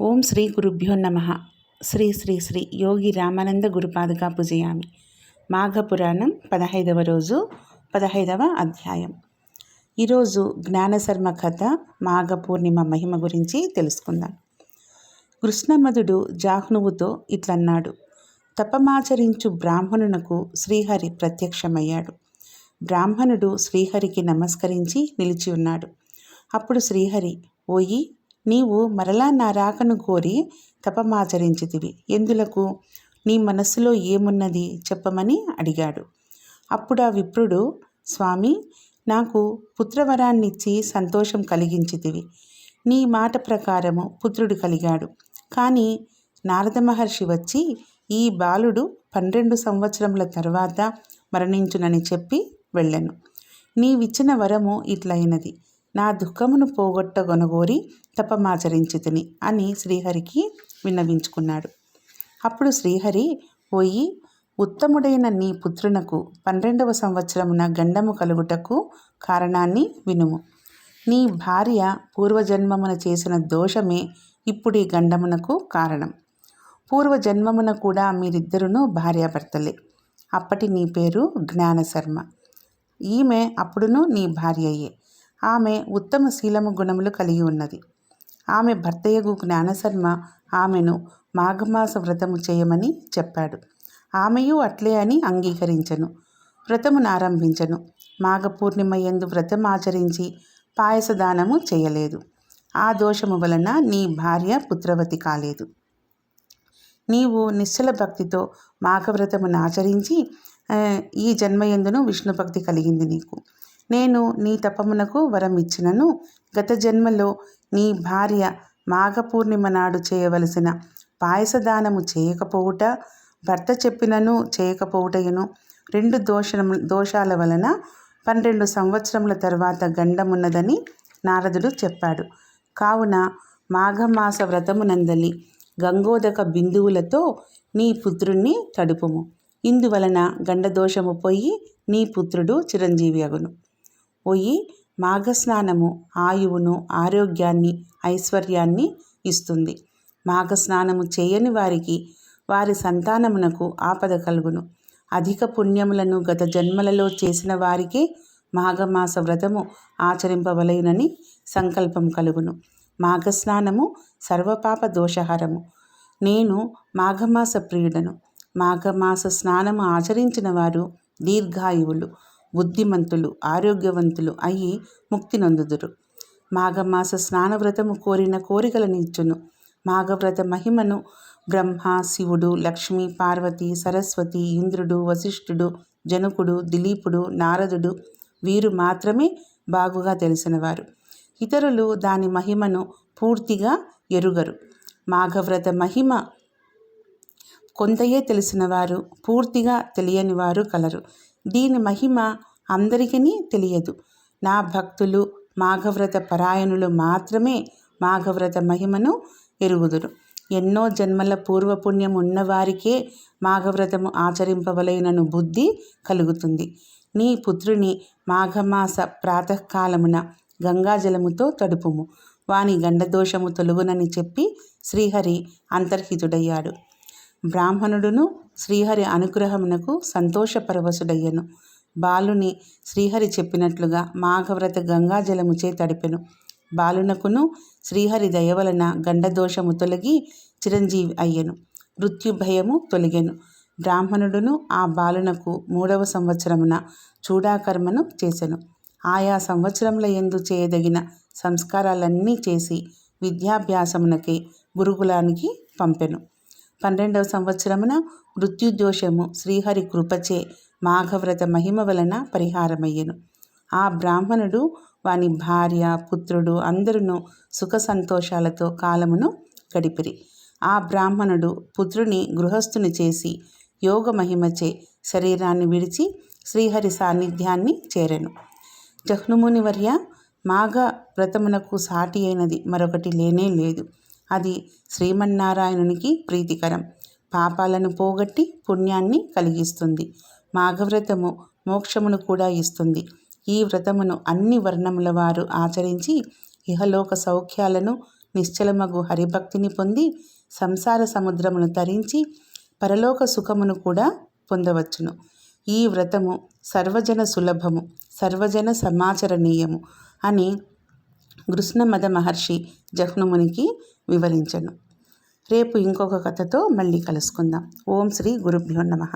ఓం శ్రీ గురుభ్యో నమ. శ్రీ శ్రీ శ్రీ యోగి రామానంద గురుపాదుగా పూజయామి. మాఘపురాణం పదహైదవ రోజు పదహైదవ అధ్యాయం. ఈరోజు జ్ఞానశర్మ కథ మాఘ పూర్ణిమ మహిమ గురించి తెలుసుకుందాం. కృష్ణమధుడు జాహ్నువుతో ఇట్లన్నాడు. తపమాచరించు బ్రాహ్మణునకు శ్రీహరి ప్రత్యక్షమయ్యాడు. బ్రాహ్మణుడు శ్రీహరికి నమస్కరించి నిలిచి ఉన్నాడు. అప్పుడు శ్రీహరి ఓయి నీవు మరలా నా రాకను కోరి తపమాచరించితివి. ఎందులకు? నీ మనస్సులో ఏమున్నది? చెప్పమని అడిగాడు. అప్పుడు ఆ విప్రుడు స్వామి నాకు పుత్రవరాన్నిచ్చి సంతోషం కలిగించితివి. నీ మాట ప్రకారము పుత్రుడు కలిగాడు. కానీ నారద మహర్షి వచ్చి ఈ బాలుడు పన్నెండు సంవత్సరముల తర్వాత మరణించునని చెప్పి వెళ్ళను. నీవిచ్చిన వరము ఇట్లయినది. నా దుఃఖమును పోగొట్టగొనగోరి తపమాచరించితిని అని శ్రీహరికి విన్నవించుకున్నాడు. అప్పుడు శ్రీహరి పోయి ఉత్తముడైన నీ పుత్రునకు పన్నెండవ సంవత్సరమున గండము కలుగుటకు కారణాన్ని వినుము. నీ భార్య పూర్వజన్మమున చేసిన దోషమే ఇప్పుడు ఈ గండమునకు కారణం. పూర్వజన్మమున కూడా మీరిద్దరును భార్యాభర్తలే. అప్పటి నీ పేరు జ్ఞానశర్మ. ఈమె అప్పుడును నీ భార్యయే. ఆమె ఉత్తమ శీలము గుణములు కలిగి ఉన్నది. ఆమె భర్తయ్యగు జ్ఞానశర్మ ఆమెను మాఘమాస వ్రతము చేయమని చెప్పాడు. ఆమెయు అట్లే అని అంగీకరించను. వ్రతమును ఆరంభించను మాఘ పూర్ణిమ ఎందు వ్రతం ఆచరించి పాయసదానము చేయలేదు. ఆ దోషము వలన నీ భార్య పుత్రవతి కాలేదు. నీవు నిశ్చల భక్తితో మాఘవ్రతమును ఆచరించి ఈ జన్మయందును విష్ణు భక్తి కలిగింది నీకు. నేను నీ తపమునకు వరం ఇచ్చినను గత జన్మలో నీ భార్య మాఘపూర్ణిమ నాడు చేయవలసిన పాయసదానము చేయకపోవుట భర్త చెప్పినను చేయకపోవుటయును. రెండు దోషము దోషాల వలన పన్నెండు సంవత్సరముల తర్వాత గండమున్నదని నారదుడు చెప్పాడు. కావున మాఘమాస వ్రతమునందలి గంగోదక బిందువులతో నీ పుత్రుణ్ణి తడుపుము. ఇందువలన గండదోషము పోయి నీ పుత్రుడు చిరంజీవి అగును. పోయి మాఘస్నానము ఆయువును ఆరోగ్యాన్ని ఐశ్వర్యాన్ని ఇస్తుంది. మాఘస్నానము చేయని వారికి వారి సంతానమునకు ఆపద కలుగును. అధిక పుణ్యములను గత జన్మలలో చేసిన వారికే మాఘమాస వ్రతము ఆచరింపవలయునని సంకల్పం కలుగును. మాఘస్నానము సర్వపాప దోషహరము. నేను మాఘమాస ప్రియుడను. మాఘమాస స్నానము ఆచరించిన వారు దీర్ఘాయువులు. బుద్ధిమంతులు ఆరోగ్యవంతులు అయి ముక్తి నొందుదురు. మాఘమాస స్నానవ్రతము కోరిన కోరికలను ఇచ్చును మాఘవ్రత మహిమను బ్రహ్మ శివుడు లక్ష్మి పార్వతి సరస్వతి ఇంద్రుడు వశిష్ఠుడు జనకుడు దిలీపుడు నారదుడు వీరు మాత్రమే బాగుగా తెలిసినవారు. ఇతరులు దాని మహిమను పూర్తిగా ఎరుగరు. మాఘవ్రత మహిమ కొంతయే తెలిసినవారు పూర్తిగా తెలియని వారు కలరు. దీని మహిమ అందరికీ తెలియదు. నా భక్తులు మాఘవ్రత పరాయణులు మాత్రమే మాఘవ్రత మహిమను ఎరుగుదురు. ఎన్నో జన్మల పూర్వపుణ్యం ఉన్నవారికే మాఘవ్రతము ఆచరింపవలైనను బుద్ధి కలుగుతుంది. నీ పుత్రుని మాఘమాస ప్రాతకాలమున గంగాజలముతో తడుపుము. వాని గండదోషము తొలుగునని చెప్పి శ్రీహరి అంతర్హితుడయ్యాడు. బ్రాహ్మణుడును శ్రీహరి అనుగ్రహమునకు సంతోషపరవశుడయ్యను. బాలుని శ్రీహరి చెప్పినట్లుగా మాఘవ్రత గంగాజలముచే తడిపెను. బాలునకును శ్రీహరి దయవలన గండదోషము తొలగి చిరంజీవి అయ్యెను. మృత్యుభయము తొలగెను. బ్రాహ్మణుడును ఆ బాలునకు మూడవ సంవత్సరమున చూడాకర్మను చేసెను. ఆయా సంవత్సరముల ఎందు చేయదగిన సంస్కారాలన్నీ చేసి విద్యాభ్యాసమునకి గురుకులానికి పంపెను. పన్నెండవ సంవత్సరమున మృత్యుదోషము శ్రీహరి కృపచే మాఘవ్రత మహిమ వలన పరిహారమయ్యెను. ఆ బ్రాహ్మణుడు వాని భార్య పుత్రుడు అందరును సుఖ సంతోషాలతో కాలమును గడిపిరి. ఆ బ్రాహ్మణుడు పుత్రుని గృహస్థుని చేసి యోగ మహిమచే శరీరాన్ని విడిచి శ్రీహరి సాన్నిధ్యాన్ని చేరెను. జహ్నుమునివర్య మాఘ వ్రతమునకు సాటి అయినది మరొకటి లేనే లేదు. అది శ్రీమన్నారాయణునికి ప్రీతికరం. పాపాలను పోగొట్టి పుణ్యాన్ని కలిగిస్తుంది. మాఘవ్రతము మోక్షమును కూడా ఇస్తుంది. ఈ వ్రతమును అన్ని వర్ణముల వారు ఆచరించి ఇహలోక సౌఖ్యాలను నిశ్చలమగు హరిభక్తిని పొంది సంసార సముద్రమును తరించి పరలోక సుఖమును కూడా పొందవచ్చును. ఈ వ్రతము సర్వజన సులభము సర్వజన సమాచరణీయము అని కృష్ణమద మహర్షి జహ్నుమునికి వివరించను. రేపు ఇంకొక కథతో మళ్ళీ కలుసుకుందాం. ఓం శ్రీ గురుభ్యో నమ.